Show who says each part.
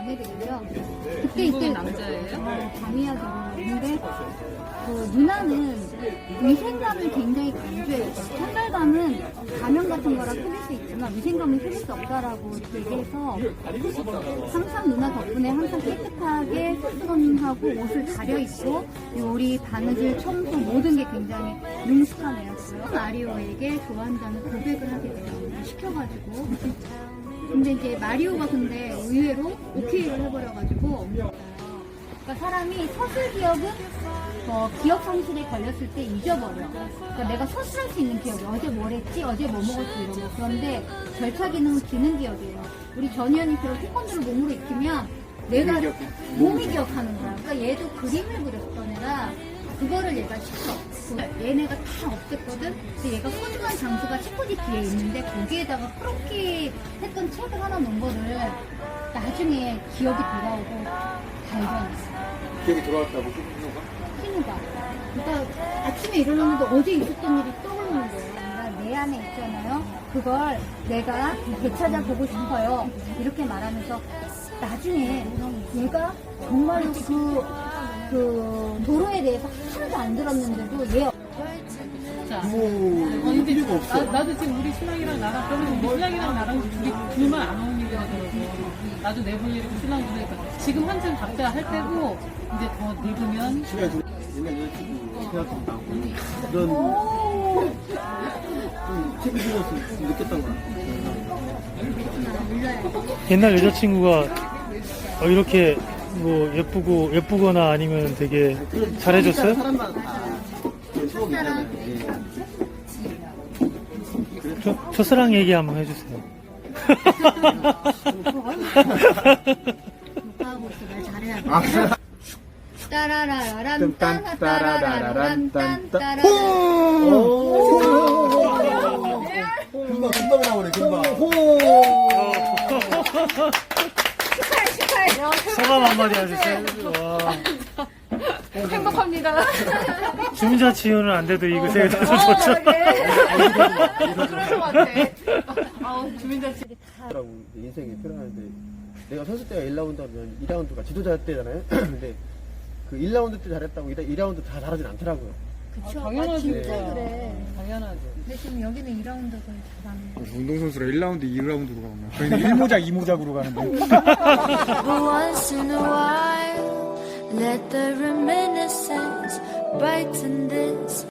Speaker 1: 일상을 보내드리고요. 그때 이때
Speaker 2: 남자예요?
Speaker 1: 밤이야 되는데 그 누나는 위생감을 굉장히 강조해요. 첫날밤은 가면 같은 거라 틀릴 수 있지만 위생감은 틀릴 수 없다라고 얘기해서 항상 누나 덕분에 항상 깨끗하게 수건하고 옷을 가려 입고 그리고 우리 바느질 청소 모든 게 굉장히 능숙한 애였어요. 마리오에게 좋아한다는 고백을 하게 돼요. 시켜가지고 근데 이제 마리오가 근데 의외로 오케이를 해버려가지고 그러니까 사람이 서술 기억은 어, 기억 상실에 걸렸을 때 잊어버려. 그러니까 내가 서술할 수 있는 기억이 어제 뭘 했지, 어제 뭐 먹었지 이런 거. 그런데 절차 기능은 기능 기억이에요. 우리 전현이처럼 태권도를 몸으로 익히면 내가 몸이 기억하는 거야. 그러니까 얘도 그림을 그렸던 애라 그거를 얘가 시켜. 그 얘네가 다 없앴거든? 근데 얘가 소중한 장소가 책꽂이 뒤에 있는데 거기에다가 크로키 했던 책을 하나 놓은 거를 나중에 기억이 돌아오고 발견했어.
Speaker 3: 기억이 돌아왔다고 신호가?
Speaker 1: 신우가. 그러니까 아침에 일어났는데 어제 있었던 일이 떠오르는 거예요. 그러니까 내 안에 있잖아요. 그걸 내가 되찾아보고 싶어요. 이렇게 말하면서 나중에 얘가 정말로 그, 그 대해서 하나도 안 들었는데도 얘
Speaker 2: 자.
Speaker 3: 뭐
Speaker 2: 아니,
Speaker 3: 필요가 없어.
Speaker 2: 나, 나도 지금 우리 신랑이랑 나랑 그러면 우리 신랑이랑 나랑 둘이 둘만 안 어울리더라고. 나도 내 볼 일이고 신랑 그러니까 지금 한참 각자 할 때고 이제 더 늙으면
Speaker 3: 시간이 좀 옛날 여자친구 생각도 나고 그런
Speaker 1: 오!
Speaker 3: 좀 책임지면서 좀 느꼈던 거 같아요.
Speaker 4: 옛날 여자친구가 어, 이렇게 뭐 예쁘고 예쁘거나 아니면 되게 잘해줬어요?
Speaker 3: 사람만 다 추억이 있잖아요. 예.
Speaker 4: 저, 첫사랑 얘기 한번 해주세요.
Speaker 1: 있어. 말 잘해야 돼. 따라라라란 딴 따라라라란 딴 따라
Speaker 3: 금방 금방 나오네 금방.
Speaker 4: 소감 한마디 해주세요. 와,
Speaker 2: 행복합니다.
Speaker 4: 주민자 치유는 안 돼도 이거
Speaker 2: 어,
Speaker 4: 너무 좋죠.
Speaker 2: 그럴 것 같아. 아우 주민자 씨.
Speaker 3: 라고 인생에 필요하는데 내가 선수 때가 1라운드면 2라운드가 지도자 때잖아요. 근데 그 1라운드 때 잘했다고 2라운드 다 잘하진 않더라고요.
Speaker 1: 그쵸. 아,
Speaker 2: 당연하지.
Speaker 1: 진짜 그래.
Speaker 2: 당연하지.
Speaker 1: 근데 지금 여기는 2라운드 거의 다 가는
Speaker 5: 운동선수라 1라운드, 2라운드로 가면 저희는 1모작, 2모작으로 가는데
Speaker 6: But once in a while, let the reminiscence brighten the